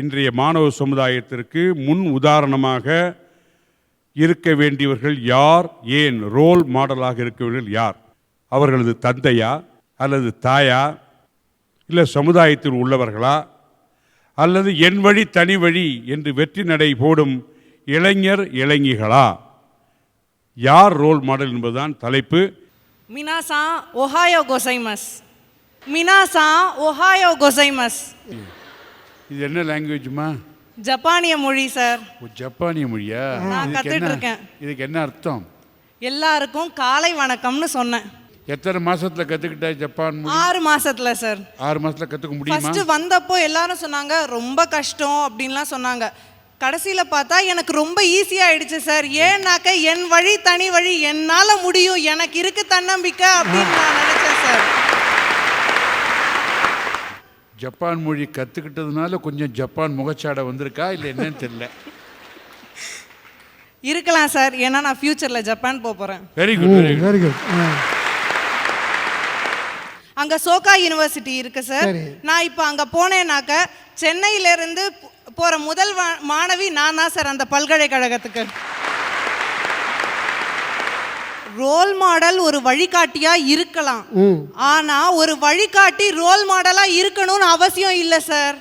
இன்றைய மாணவ சமுதாயத்திற்கு முன் உதாரணமாக இருக்க வேண்டியவர்கள் யார்? ஏன் ரோல் மாடலாக இருக்கவர்கள் யார்? அவர்களது தந்தையா? அல்லது தாயா? இல்லை சமுதாயத்தில் உள்ளவர்களா? அல்லது என் வழி தனி வழி என்று வெற்றி நடை போடும் இளைஞர் இளைஞிகளா? யார் ரோல் மாடல் என்பதுதான் தலைப்பு. மினாசா ஒஹாயோ கோசைமஸ். மினாசா ஒஹாயோ கோசைமஸ். இது என்ன லாங்குவேஜ்மா ஜப்பானிய மொழி சார் ஜப்பானிய மொழியா? நான் கத்துட்டு இருக்கேன். இதுக்கு என்ன அர்த்தம்? எல்லாருக்கும் காலை வணக்கம்னு சொன்னேன். எத்தனை மாசத்துல கத்துக்கிட்ட ஜப்பான் ஆறு மாசத்துல சார் ஆறு மாசத்துல கத்துக்க முடியுமா? ஃபர்ஸ்ட் வந்தப்போ எல்லாரும் சொன்னாங்க ரொம்ப கஷ்டம் அப்படின்லாம் சொன்னாங்க. கடைசியில பார்த்தா எனக்கு ரொம்ப ஈஸியா ஆயிடுச்சு சார் ஏன்னாக்க என் வழி தனி வழி என்னால முடியும். எனக்கு இருக்கு தன்னம்பிக்கை அப்படின்னு நான் நினைச்சேன் சார் ஜப்பான் மொழி கத்துக்கிட்டதுனால கொஞ்சம் ஜப்பான் முகச்சாடை வந்திருக்கா இல்லை என்னன்னு தெரியல. இருக்கலாம் சார். ஏன்னா நான் ஃபியூச்சர்ல ஜப்பான் போக போறேன். Very good very good very good அங்க சோகா யுனிவர்சிட்டி இருக்கு சார். நான் இப்போ அங்க போனேனாக்க சென்னையில இருந்து போ- போற முதல் மாணவி நான் தான் சார் அந்த பல்கலைக்கழகத்துக்கு. ரோல் மாடல் ஒரு வழிகாட்டியா இருக்கலாம். ஆனா ஒரு வழிகாட்டி ரோல் மாடலா இருக்கணும்னு அவசியம் இல்லை சார்.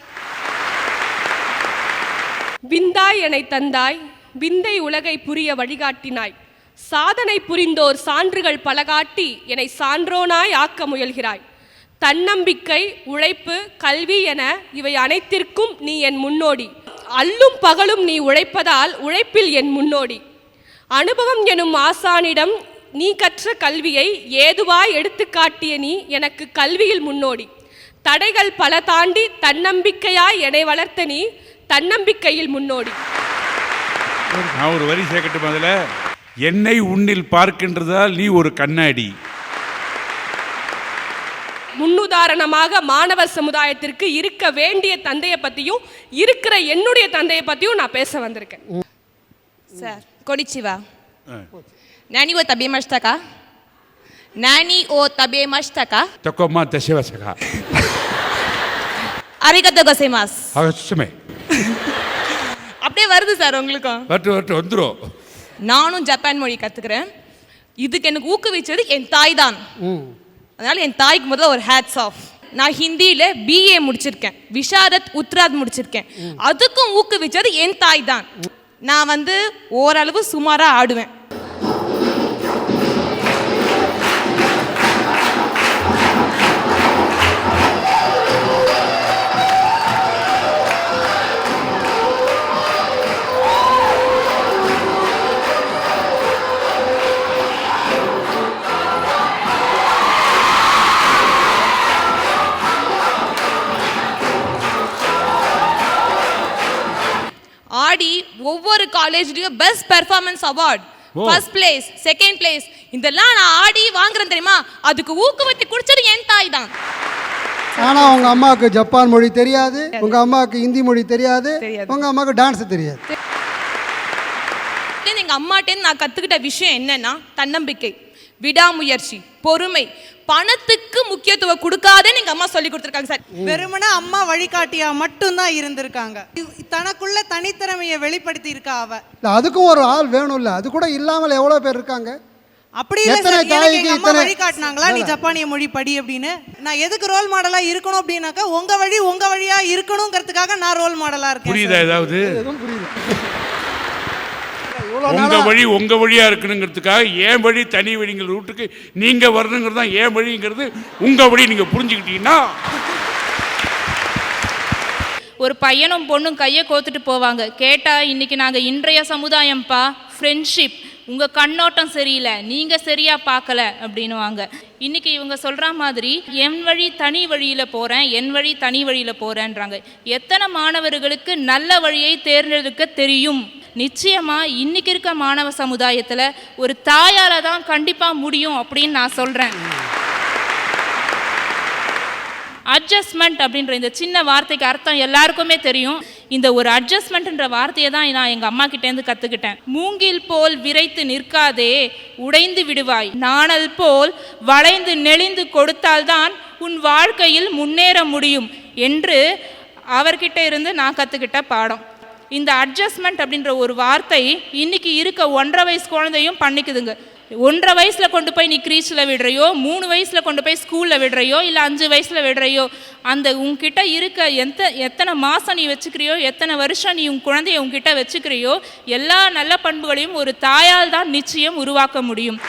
விந்தாய் எனை தந்தாய் விந்தை உலகை புரிய வழிகாட்டினாய். சாதனை புரிந்தோர் சான்றுகள் பலகாட்டி என்னை சான்றோனாய் ஆக்க முயல்கிறாய். தன்னம்பிக்கை உழைப்பு கல்வி என இவை அனைத்திற்கும் நீ என் முன்னோடி. அல்லும் பகலும் நீ உழைப்பதால் உழைப்பில் என் முன்னோடி. அனுபவம் எனும் ஆசானிடம் நீ கற்ற கல்வியை ஏதுவாய் எடுத்துக் காட்டிய நீ எனக்கு கல்வியில் முன்னோடி. தடைகள் பல தாண்டி தன்னம்பிக்கையாய் என்னை வளர்த்த நீ தன்னம்பிக்கையில் முன்னோடி. நான் ஒரு வரி சேர்க்கட்டும் அதில்? என்னை உன்னில் பார்க்கின்றதால் நீ ஒரு கண்ணாடி. முன்னுதாரணமாக மாணவ சமுதாயத்திற்கு இருக்க வேண்டிய தந்தையை பத்தியும் இருக்கிற என்னுடைய தந்தையை பத்தியும் நான் பேச வந்திருக்கேன். さあ、Nani watabemashitaka? Nani otabemashitaka? Toko man teshimashitaka. Arigatou gozaimasu. Agasume. அப்படியே வருது சார் உங்களுக்கும் வரட்டு வரட்டு வந்துரும் நானும் ஜப்பான் மொழி கத்துக்கிறேன் இதுக்கு எனக்கு ஊக்குவிச்சது என் தாய் தான் அதனால என் தாய்க்கு முதல்ல ஒரு ஹேட்ஸ் ஆஃப் நான் ஹிந்தியில் பிஏ முடிச்சிருக்கேன் விஷாரத் உத்ராத் முடிச்சிருக்கேன் அதுக்கும் ஊக்குவிச்சது என் தாய் தான் நான் வந்து ஓரளவு சுமாராக ஆடுவேன் ஒவ்வொரு காலேஜ்லயும் best performance award. First place second place இதெல்லாம் நான் ஆடி வாங்குறேன் தெரியுமா? அதுக்கு ஊக்குவித்து குடிச்சது என் தாய் தான். ஆனா உங்க அம்மாவுக்கு ஜப்பான் மொழி தெரியாது உங்க அம்மாவுக்கு ஹிந்தி மொழி தெரியாது. உங்க அம்மாவுக்கு டான்ஸ் தெரியாது. எங்க அம்மாட்டேருந்து நான் கத்துக்கிட்ட விஷயம் என்னன்னா தன்னம்பிக்கை. விடாமுயற்சி பொறுமை. பணத்துக்கு முக்கியத்துவம் கொடுக்காதேன்னு எங்க அம்மா சொல்லி கொடுத்துருக்காங்க சார். வெறுமனே அம்மா வழிகாட்டியா மட்டும்தான் இருந்திருக்காங்க. தனக்குள்ள தனித்திறமையை வெளிப்படுத்தி இருக்கா அவ அதுக்கும் ஒரு ஆள் வேணும்ல. அது கூட இல்லாமல் எவ்வளவு பேர் இருக்காங்க? அப்படி இல்ல எத்தனை சார். எனக்கு தாய்க்கு எங்க அம்மா வழிகாட்டினாங்களா? நீ ஜப்பானிய மொழி படி அப்படின்னு. நான் எதுக்கு ரோல் மாடலா இருக்கணும் அப்படின்னாக்கா உங்க வழி உங்க வழியா இருக்கணுங்கிறதுக்காக நான் ரோல் மாடலா இருக்கேன் புரியுதா. ஏதாவது? புரியுது உங்க வழி உங்க வழியா இருக்கணுங்கிறதுக்காக ஏன் வழி தனி வழிங்கிற ரூட்டுக்கு நீங்க வரணுங்கிறது தான் ஏன் வழிங்கிறது. உங்க வழி நீங்க புரிஞ்சுக்கிட்டீங்கன்னா. ஒரு பையனும் பொண்ணும் கையை கோத்துட்டு போவாங்க. கேட்டா இன்னைக்கு நாங்கள் இன்றைய சமுதாயம்ப்பா ஃப்ரெண்ட்ஷிப் உங்கள் கண்ணோட்டம் சரியில்லை நீங்கள் சரியா பார்க்கல அப்படின்னுவாங்க. இன்னைக்கு இவங்க சொல்கிற மாதிரி என் வழி தனி வழியில் போகிறேன் என் வழி தனி வழியில் போகிறேன்றாங்க எத்தனை மாணவர்களுக்கு நல்ல வழியை தேர்ந்தெடுக்க தெரியும்? நிச்சயமாக இன்னைக்கு இருக்க மாணவ சமுதாயத்தில் ஒரு தாயால் தான் கண்டிப்பாக முடியும் அப்படின்னு நான் சொல்கிறேன் அட்ஜஸ்ட்மெண்ட் அப்படின்ற இந்த சின்ன வார்த்தைக்கு அர்த்தம் எல்லாருக்குமே தெரியும். இந்த ஒரு அட்ஜஸ்ட்மெண்ட்ன்ற வார்த்தையை தான் நான் எங்கள் அம்மா கிட்டேருந்து கற்றுக்கிட்டேன் மூங்கில் போல் விரைத்து நிற்காதே உடைந்து விடுவாய். நாணல் போல் வளைந்து நெளிந்து கொடுத்தால்தான் உன் வாழ்க்கையில் முன்னேற முடியும் என்று அவர்கிட்ட இருந்து நான் கற்றுக்கிட்ட பாடம். இந்த அட்ஜஸ்ட்மெண்ட் அப்படின்ற ஒரு வார்த்தை இன்றைக்கி இருக்க ஒன்றரை வயசு குழந்தையும் பண்ணிக்குதுங்க. ஒன்றரை வயசில் கொண்டு போய் நீ க்ரீச்சில் விடுறையோ மூணு வயசில் கொண்டு போய் ஸ்கூலில் விடுறையோ இல்லை அஞ்சு வயசில் விடுறையோ அந்த உங்ககிட்ட இருக்க எந்த எத்தனை மாதம் நீ வச்சுக்கிறியோ எத்தனை வருஷம் நீ உன் குழந்தைய உங்ககிட்ட வச்சுக்கிறியோ எல்லா நல்ல பண்புகளையும் ஒரு தாயால் தான் நிச்சயம் உருவாக்க முடியும்.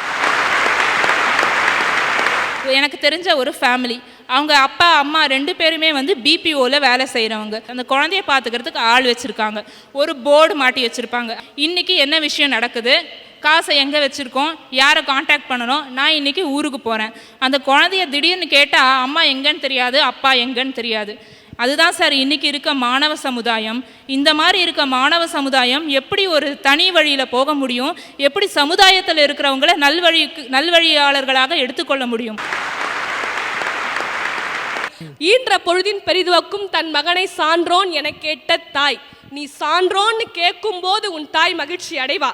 எனக்கு தெரிஞ்ச ஒரு ஃபேமிலி அவங்க அப்பா அம்மா ரெண்டு பேருமே வந்து பிபிஓவில் வேலை செய்கிறவங்க அந்த குழந்தைய பார்த்துக்கிறதுக்கு ஆள் வச்சுருக்காங்க. ஒரு போர்டு மாட்டி வச்சுருப்பாங்க. இன்றைக்கி என்ன விஷயம் நடக்குது? காசை எங்கே வச்சுருக்கோம்? யாரை காண்டாக்ட் பண்ணணும்? நான் இன்றைக்கி ஊருக்கு போகிறேன் அந்த குழந்தைய திடீர்னு கேட்டால் அம்மா எங்கன்னு தெரியாது அப்பா எங்கன்னு தெரியாது. அதுதான் சார் இன்றைக்கி இருக்க மாணவ சமுதாயம். இந்த மாதிரி இருக்க மாணவ சமுதாயம் எப்படி ஒரு தனி வழியில் போக முடியும்? எப்படி சமுதாயத்தில் இருக்கிறவங்கள நல்வழிக்கு நல்வழியாளர்களாக எடுத்துக்கொள்ள முடியும்? ஈன்ற பொழுதின் பெரிதுவக்கும் தன் மகனை சான்றோன் என கேட்ட தாய் நீ சான்றோன்னு கேட்கும்போது உன் தாய் மகிழ்ச்சி அடைவா.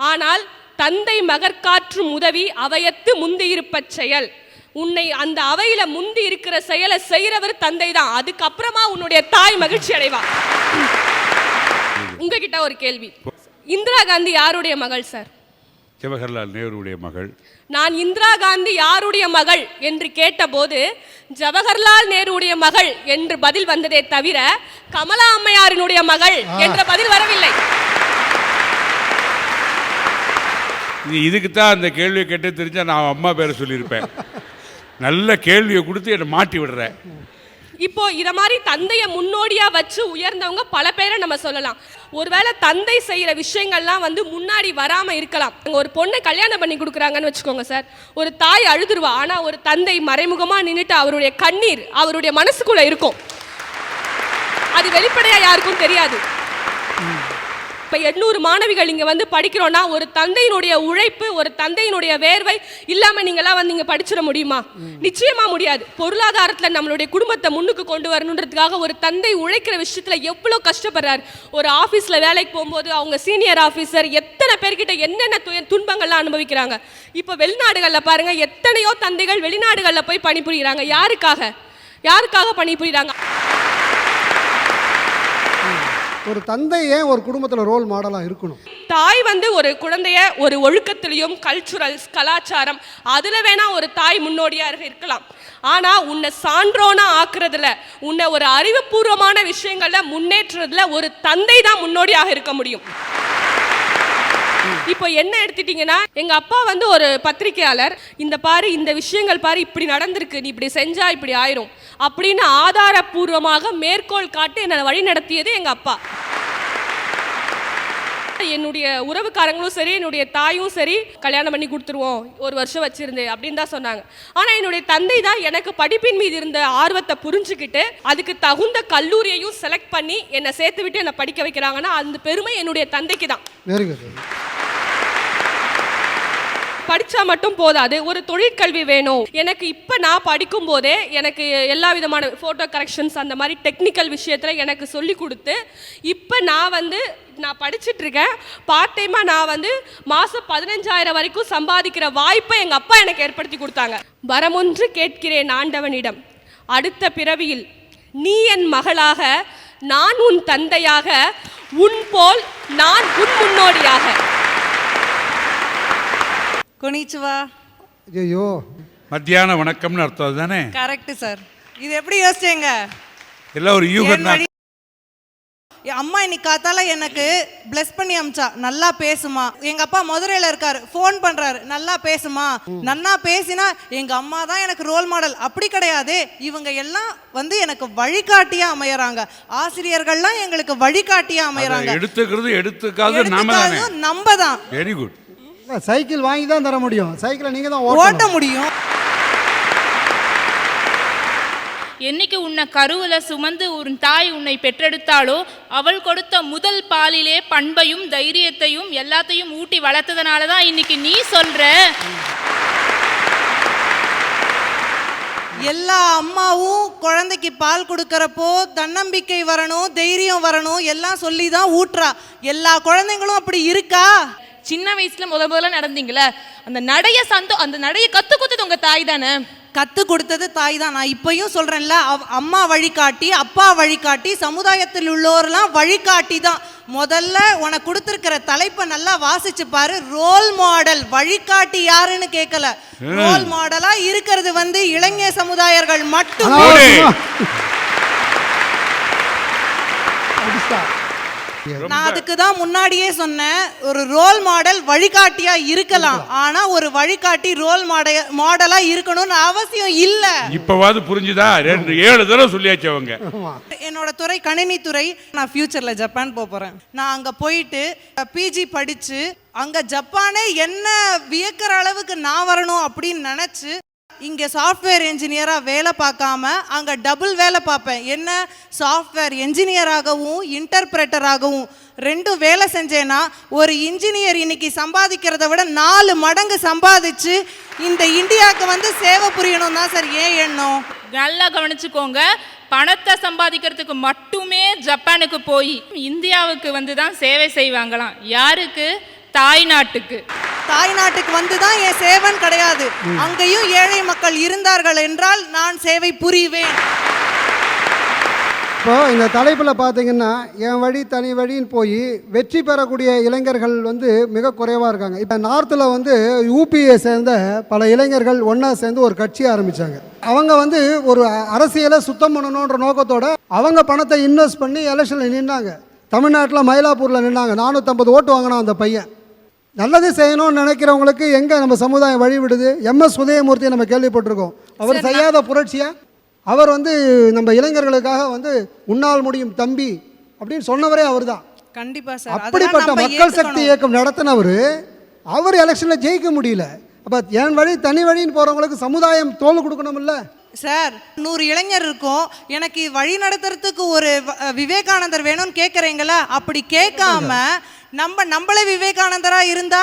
ஆனால் தந்தை மகற்காற்றும் உதவி அவையத்து முந்தியிருப்பச் செயல். உன்னை அந்த அவையில முந்தி இருக்கிற செயலை செய்யறவர் தந்தை தான் அதுக்கப்புறமா உன்னுடைய தாய் மகிழ்ச்சி அடைவா. உங்ககிட்ட ஒரு கேள்வி. இந்திரா காந்தி யாருடைய மகள் சார்? ஜவஹர்லால் நேருடைய மகள். நான் இந்திரா காந்தி யாருடைய மகள் என்று கேட்டபோது ஜவஹர்லால் நேருடைய மகள் என்று பதில் வந்ததே தவிர கமலா அம்மையாரினுடைய மகள் என்ற பதில் வரவில்லை. நீ இதுக்கு தான் அந்த கேள்வியை கேட்டு தெரிஞ்சா நான் அம்மா பேரை சொல்லியிருப்பேன். நல்ல கேள்வியை கொடுத்து என்னை மாட்டி விடுற. இப்போ இத மாதிரி தந்தைய முன்னோடியா வச்சு உயர்ந்தவங்க பல பேரை நம்ம சொல்லலாம். ஒருவேளை தந்தை செய்யற விஷயங்கள்லாம் வந்து முன்னாடி வராம இருக்கலாம். அங்கே ஒரு பொண்ணை கல்யாணம் பண்ணி கொடுக்குறாங்கன்னு வச்சுக்கோங்க சார். ஒரு தாய் அழுதுருவா. ஆனா ஒரு தந்தை மறைமுகமா நின்றுட்டு அவருடைய கண்ணீர் அவருடைய மனசுக்குள்ள இருக்கும். அது வெளிப்படையா யாருக்கும் தெரியாது. இப்போ எண்ணூறு மாணவிகள் இங்கே வந்து படிக்கிறோன்னா ஒரு தந்தையினுடைய உழைப்பு ஒரு தந்தையினுடைய வேர்வை இல்லாமல் நீங்களாம் வந்து இங்கே படிச்சிட முடியுமா? நிச்சயமா முடியாது. பொருளாதாரத்தில் நம்மளுடைய குடும்பத்தை முன்னுக்கு கொண்டு வரணுன்றதுக்காக ஒரு தந்தை உழைக்கிற விஷயத்தில் எவ்வளோ கஷ்டப்படுறாரு. ஒரு ஆஃபீஸில் வேலைக்கு போகும்போது அவங்க சீனியர் ஆஃபீஸர் எத்தனை பேர்கிட்ட என்னென்ன துன்பங்கள்லாம் அனுபவிக்கிறாங்க? இப்போ வெளிநாடுகளில் பாருங்க எத்தனையோ தந்தைகள் வெளிநாடுகளில் போய் பணிபுரிகிறாங்க யாருக்காக? யாருக்காக பணிபுரிகிறாங்க ஒரு தந்தை ஏன் ஒரு குடும்பத்தில் ரோல் மாடலாக இருக்கணும்? தாய் வந்து ஒரு குழந்தைய ஒரு ஒழுக்கத்திலையும் கல்ச்சுரல்ஸ் கலாச்சாரம் அதில் வேணால் ஒரு தாய் முன்னோடியாக இருக்கலாம். ஆனால் உன்னை சான்றோனா ஆக்குறதுல உன்னை ஒரு அறிவுபூர்வமான விஷயங்களில் முன்னேற்றுறதுல ஒரு தந்தை தான் முன்னோடியாக இருக்க முடியும். இப்போ என்ன எடுத்துட்டீங்கன்னா எங்க அப்பா வந்து ஒரு பத்திரிகையாளர் இந்த பாரு இந்த விஷயங்கள் பாரு இப்படி நடந்திருக்கு நீ இப்படி செஞ்சா இப்படி ஆயிரும். அப்படின்னு ஆதாரபூர்வமாக மேற்கோள் காட்டு என்னை வழி நடத்தியது எங்க அப்பா. என்னுடைய உறவுக்காரங்களும் சரி என்னுடைய தாயும் சரி கல்யாணம் பண்ணி கொடுத்துருவோம் ஒரு வருஷம் வச்சிருந்தேன் அப்படின்னு தான் சொன்னாங்க. ஆனால் என்னுடைய தந்தை தான் எனக்கு படிப்பின் மீது இருந்த ஆர்வத்தை புரிஞ்சுக்கிட்டு அதுக்கு தகுந்த கல்லூரியையும் செலக்ட் பண்ணி என்னை சேர்த்து விட்டு என்னை படிக்க வைக்கிறாங்கன்னா அந்த பெருமை என்னுடைய தந்தைக்கு தான். படித்தா படிச்சா மட்டும் போதாது ஒரு தொழிற்கல்வி வேணும். எனக்கு இப்போ நான் படிக்கும் போதே எனக்கு எல்லா விதமான ஃபோட்டோ கரெக்ஷன்ஸ் அந்த மாதிரி டெக்னிக்கல் விஷயத்தில் எனக்கு சொல்லி கொடுத்து இப்போ நான் வந்து நான் படிச்சிட்டு இருக்கேன். பார்ட் டைமாக நான் வந்து மாதம் பதினஞ்சாயிரம் வரைக்கும் சம்பாதிக்கிற வாய்ப்பை எங்கள் அப்பா எனக்கு ஏற்படுத்தி கொடுத்தாங்க. வரமொன்று கேட்கிறேன் ஆண்டவனிடம். அடுத்த பிறவியில் நீ என் மகளாக நான் உன் தந்தையாக உன் போல் நான் உன் முன்னோடியாக. கொனிச்சுவா ஐயோ மத்தியான வணக்கம்னு அர்த்தம் அதுதானே? கரெக்ட் சார் இது எப்படி யோசிச்சேங்க? எல்லாம் ஒரு யூகம் தான் என் அம்மா இன்னைக்கு காத்தால எனக்கு bless பண்ணி அமிச்சா. நல்லா பேசுமா. எங்க அப்பா மதுரையில இருக்காரு. ஃபோன் பண்றாரு. நல்லா பேசுமா. நன்னா பேசினா எங்க அம்மா தான் எனக்கு ரோல் மாடல் அப்படி கிடையாது. இவங்க எல்லாம் வந்து எனக்கு வழிகாட்டியா அமையறாங்க. ஆசிரியர்கள்லாம் எங்களுக்கு வழிகாட்டியா அமையறாங்க. எடுத்துக்கிறது எடுத்துக்காது தானே. நம்ம தான். வெரி குட் இல்ல, சைக்கிள் வாங்கி தான் தர முடியும். சைக்கிளை நீங்கள் தான் ஓட்ட முடியும். என்னைக்கு உன்னை கருவுல சுமந்து உன் தாய் உன்னை பெற்றெடுத்தாளோ அவள் கொடுத்த முதல் பாலிலே பண்பையும் தைரியத்தையும் எல்லாத்தையும் ஊட்டி வளர்த்ததுனால தான் இன்னைக்கு நீ சொல்ற. எல்லா அம்மாவும் குழந்தைக்கு பால் கொடுக்கறப்போ தன்னம்பிக்கை வரணும் தைரியம் வரணும் எல்லாம் சொல்லி தான் ஊட்டுறா. எல்லா குழந்தைங்களும் அப்படி இருக்கா? சின்ன வயசுல முத முதல்ல நடந்தீங்களே அந்த நடைய சந்தோ அந்த நடைய கத்து கொடுத்தது உங்க தாய் தானே? கத்து கொடுத்தது தாய் தான். நான் இப்பயும் சொல்றேன்ல அவ- அம்மா வழிகாட்டி அப்பா வழிகாட்டி சமுதாயத்தில் உள்ளோர்லாம் வழிகாட்டி தான். முதல்ல உனக்கு கொடுத்துருக்கிற தலைப்பை நல்லா வாசிச்சு பாரு. ரோல் மாடல் வழிகாட்டி யாருன்னு கேட்கல ரோல் மாடலா இருக்கிறது வந்து இளைஞர் சமுதாயர்கள் மட்டும். நான் அதுக்கு தான் முன்னாடியே சொன்னேன் ஒரு ரோல் மாடல் வழிகாட்டியா இருக்கலாம். ஆனா ஒரு வழிகாட்டி ரோல் மாடல் மாடலா இருக்கணும்னு அவசியம் இல்ல. இப்பவாது புரிஞ்சுதா? ரெண்டு ஏழு தடவை சொல்லியாச்சு அவங்க. என்னோட துறை கணினித்துறை நான் ஃபியூச்சர்ல ஜப்பான் போக போறேன். நான் அங்க போயிட்டு பிஜி படிச்சு அங்க ஜப்பானே என்ன வியக்கிற அளவுக்கு நான் வரணும் அப்படின்னு நினைச்சு இங்கே சாஃப்ட்வேர் என்ஜினியராக வேலை பார்க்காம அங்கே டபுள் வேலை பார்ப்பேன். என்ன? சாஃப்ட்வேர் என்ஜினியராகவும் இன்டர்பிரட்டராகவும் ரெண்டும் வேலை செஞ்சேன்னா ஒரு இன்ஜினியர் இன்னைக்கு சம்பாதிக்கிறத விட நாலு மடங்கு சம்பாதிச்சு இந்த இந்தியாவுக்கு வந்து சேவை புரியணும் தான் சார் ஏன் எண்ணம்? நல்லா கவனிச்சுக்கோங்க. பணத்தை சம்பாதிக்கிறதுக்கு மட்டுமே ஜப்பானுக்கு போய் இந்தியாவுக்கு வந்து தான் சேவை செய்வாங்களாம். யாருக்கு? தாய் நாட்டுக்கு தாய்நாட்டுக்கு வந்து தான் என் சேவன் கிடையாது. அங்கேயும் ஏழை மக்கள் இருந்தார்கள் என்றால் நான் சேவை புரிவேன். இப்போ இந்த தலைப்பில் பார்த்தீங்கன்னா என் வழி தனி வழின்னு போய் வெற்றி பெறக்கூடிய இளைஞர்கள் வந்து மிக குறைவாக இருக்காங்க. இப்போ நார்த்தில் வந்து யூபியை சேர்ந்த பல இளைஞர்கள் ஒன்றா சேர்ந்து ஒரு கட்சி ஆரம்பித்தாங்க அவங்க வந்து ஒரு அரசியலை சுத்தம் பண்ணணுன்ற நோக்கத்தோட அவங்க பணத்தை இன்வெஸ்ட் பண்ணி எலெக்ஷனில் நின்னாங்க. தமிழ்நாட்டில் மயிலாப்பூரில் நின்னாங்க. நானூற்றம்பது ஓட்டு வாங்கினான் அந்த பையன். நல்லது செய்யணும்னு நினைக்கிறவங்களுக்கு எங்கே நம்ம சமுதாயம் வழி விடுது எம்எஸ் உதயமூர்த்தியை நம்ம கேள்விப்பட்டிருக்கோம். அவர் செய்யாத புரட்சியா? அவர் வந்து நம்ம இளைஞர்களுக்காக வந்து உன்னால் முடியும் தம்பி அப்படின்னு சொன்னவரே அவர்தான். கண்டிப்பா சார். அதெல்லாம் அப்படிப்பட்ட மக்கள் சக்தி. இயக்கம் நடத்தினவர் அவர் எலெக்ஷனில் ஜெயிக்க முடியல. அப்போ என் வழி தனி வழின்னு போகிறவங்களுக்கு சமுதாயம் தோல் கொடுக்கணும்ல? சார் நூறு இளைஞர் இருக்கும். எனக்கு வழி நடத்துறதுக்கு ஒரு விவேகானந்தர் வேணும்னு கேட்குறீங்களா அப்படி கேட்காம நம்ம நம்மளே விவேகானந்தரா இருந்தா?